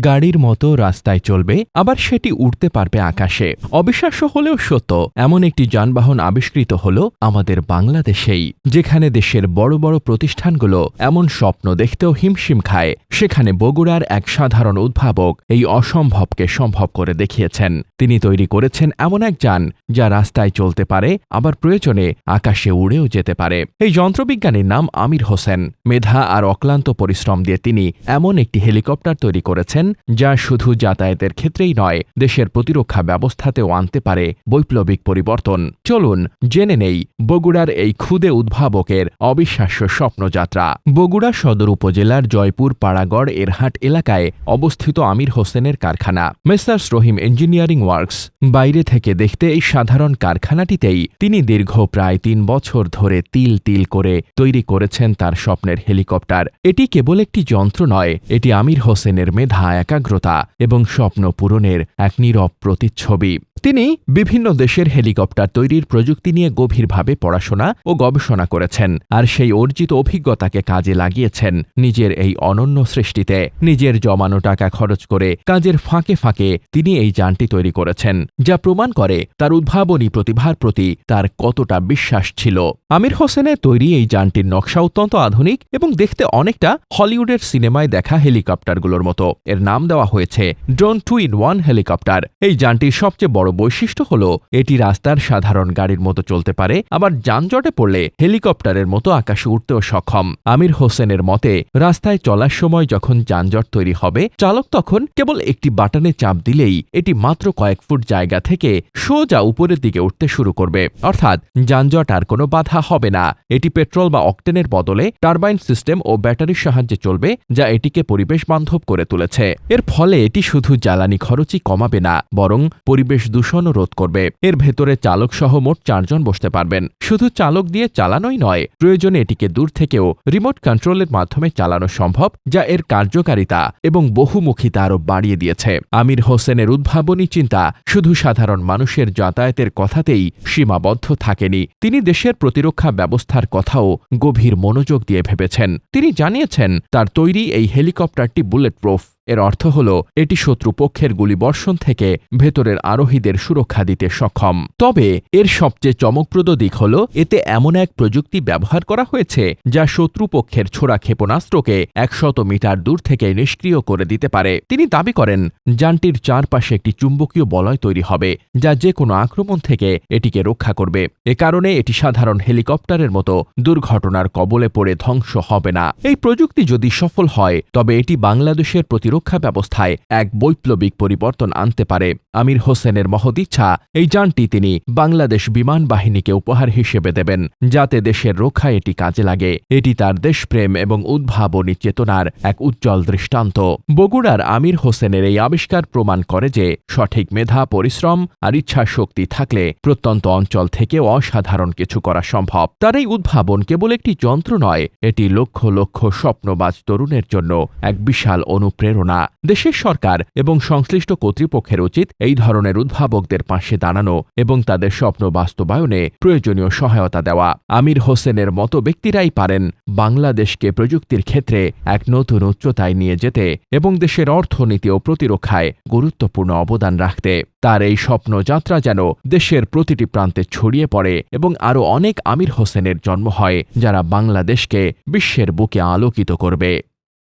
গাড়ির মতো রাস্তায় চলবে, আবার সেটি উড়তে পারবে আকাশে। অবিশ্বাস্য হলেও সত্য, এমন একটি যানবাহন আবিষ্কৃত হল আমাদের বাংলাদেশেই, যেখানে দেশের বড় বড় প্রতিষ্ঠানগুলো এমন স্বপ্ন দেখতেও হিমশিম খায়। সেখানে বগুড়ার এক সাধারণ উদ্ভাবক এই অসম্ভবকে সম্ভব করে দেখিয়েছেন। তিনি তৈরি করেছেন এমন এক যান, যা রাস্তায় চলতে পারে, আবার প্রয়োজনে আকাশে উড়েও যেতে পারে। এই যন্ত্রবিজ্ঞানীর নাম আমির হোসেন। মেধা আর অক্লান্ত পরিশ্রম দিয়ে তিনি এমন একটি হেলিকপ্টার তৈরি করেছেন যা শুধু যাতায়াতের ক্ষেত্রেই নয়, দেশের প্রতিরক্ষা ব্যবস্থাতেও আনতে পারে বৈপ্লবিক পরিবর্তন। চলুন, জেনে নেই বগুড়ার এই ক্ষুদে উদ্ভাবকের অবিশ্বাস্য স্বপ্নযাত্রা। বগুড়া সদর উপজেলার জয়পুর পাড়াগড় এরহাট এলাকায় অবস্থিত আমির হোসেনের কারখানা। Messrs Rahim engineering works. বাইরে থেকে দেখতে এই সাধারণ কারখানাটিতেই তিনি দীর্ঘ প্রায় তিন বছর ধরে তিল তিল করে তৈরি করেছেন তার স্বপ্নের হেলিকপ্টার। এটি কেবল একটি যন্ত্র নয়, এটি আমির হোসেনের মেধা একাগ্রতা এবং স্বপ্ন পূরণের এক নীরব প্রতিচ্ছবি। তিনি বিভিন্ন দেশের হেলিকপ্টার তৈরির প্রযুক্তি নিয়ে গভীরভাবে পড়াশোনা ও গবেষণা করেছেন আর সেই অর্জিত অভিজ্ঞতাকে কাজে লাগিয়েছেন নিজের এই অনন্য সৃষ্টিতে। নিজের জমানো টাকা খরচ করে কাজের ফাঁকে ফাঁকে তিনি এই যানটি তৈরি করেছেন, যা প্রমাণ করে তার উদ্ভাবনী প্রতিভার প্রতি তার কতটা বিশ্বাস ছিল। আমির হোসেনের তৈরি এই যানটির নকশা অত্যন্ত আধুনিক এবং দেখতে অনেকটা হলিউডের সিনেমায় দেখা হেলিকপ্টারগুলোর মতো। এর নাম দেওয়া হয়েছে drone two in one helicopter. এই যানটির সবচেয়ে বড় বৈশিষ্ট্য হল, এটি রাস্তার সাধারণ গাড়ির মতো চলতে পারে, আবার যানজটে পড়লে হেলিকপ্টারের মতো আকাশে উঠতেও সক্ষম। আমির হোসেনের মতে, রাস্তায় চলার সময় যখন যানজট তৈরি হবে, চালক তখন কেবল একটি বাটনে চাপ দিলেই এটি মাত্র কয়েক ফুট জায়গা থেকে সোজা উপরের দিকে উঠতে শুরু করবে। অর্থাৎ যানজট আর কোনো বাধা হবে না। এটি পেট্রোল বা অকটেনের বদলে টারবাইন সিস্টেম ও ব্যাটারির সাহায্যে চলবে, যা এটিকে পরিবেশ বান্ধব করে তুলেছে। এর ফলে এটি শুধু জ্বালানি খরচই কমাবে না, বরং পরিবেশ দূষণও রোধ করবে। এর ভেতরে চালক সহ মোট চারজন বসতে পারবেন। শুধু চালক দিয়ে চালানোই নয়, প্রয়োজনে এটিকে দূর থেকেও রিমোট কন্ট্রোলের মাধ্যমে চালানো সম্ভব, যা এর কার্যকারিতা এবং বহুমুখিতা আরও বাড়িয়ে দিয়েছে। আমির হোসেনের উদ্ভাবনী চিন্তা শুধু সাধারণ মানুষের যাতায়াতের কথাতেই সীমাবদ্ধ থাকেনি। তিনি দেশের প্রতিরক্ষা ব্যবস্থার কথাও গভীর মনোযোগ দিয়ে ভেবেছেন। তিনি জানিয়েছেন, তার তৈরি এই হেলিকপ্টারটি বুলেট প্রুফ এর অর্থ হল, এটি শত্রুপক্ষের গুলিবর্ষণ থেকে ভেতরের আরোহীদের সুরক্ষা দিতে সক্ষম। তবে, এর সবচেয়ে চমকপ্রদ দিক হল, এতে এমন এক প্রযুক্তি ব্যবহার করা হয়েছে, যা শত্রুপক্ষের ছোড়া ক্ষেপণাস্ত্রকে একশত মিটার দূর থেকে নিষ্ক্রিয় করে দিতে পারে। তিনি দাবি করেন, যানটির চারপাশে একটি চুম্বকীয় বলয় তৈরি হবে, যা যে কোনো আক্রমণ থেকে এটিকে রক্ষা করবে। এ কারণে এটি সাধারণ হেলিকপ্টারের মতো দুর্ঘটনার কবলে পড়ে ধ্বংস হবে না। এই প্রযুক্তি যদি সফল হয়, তবে এটি বাংলাদেশের প্রতিরক্ষা ব্যবস্থায় এক বৈপ্লবিক পরিবর্তন আনতে পারে। আমির হোসেনের মহৎ ইচ্ছা, এই যানটি তিনি বাংলাদেশ বিমান বাহিনীকে উপহার হিসেবে দেবেন, যাতে দেশের রক্ষায় এটি কাজে লাগে। এটি তার দেশপ্রেম এবং উদ্ভাবনী চেতনার এক উজ্জ্বল দৃষ্টান্ত। বগুড়ার আমির হোসেনের এই আবিষ্কার প্রমাণ করে যে, সঠিক মেধা, পরিশ্রম আর ইচ্ছা শক্তি থাকলে প্রত্যন্ত অঞ্চল থেকে অসাধারণ কিছু করা সম্ভব। তার এই উদ্ভাবন কেবল একটি যন্ত্র নয়, এটি লক্ষ লক্ষ স্বপ্নবাজ তরুণের জন্য এক বিশাল অনুপ্রেরণা। দেশের সরকার এবং সংশ্লিষ্ট কর্তৃপক্ষের উচিত এই ধরনের উদ্ভাবকদের পাশে দাঁড়ানো এবং তাদের স্বপ্ন বাস্তবায়নে প্রয়োজনীয় সহায়তা দেওয়া। আমির হোসেনের মতো ব্যক্তিরাই পারেন বাংলাদেশকে প্রযুক্তির ক্ষেত্রে এক নতুন উচ্চতায় নিয়ে যেতে এবং দেশের অর্থনীতি ও প্রতিরক্ষায় গুরুত্বপূর্ণ অবদান রাখতে। তার এই স্বপ্নযাত্রা যেন দেশের প্রতিটি প্রান্তে ছড়িয়ে পড়ে এবং আরও অনেক আমির হোসেনের জন্ম হয়, যারা বাংলাদেশকে বিশ্বের বুকে আলোকিত করবে।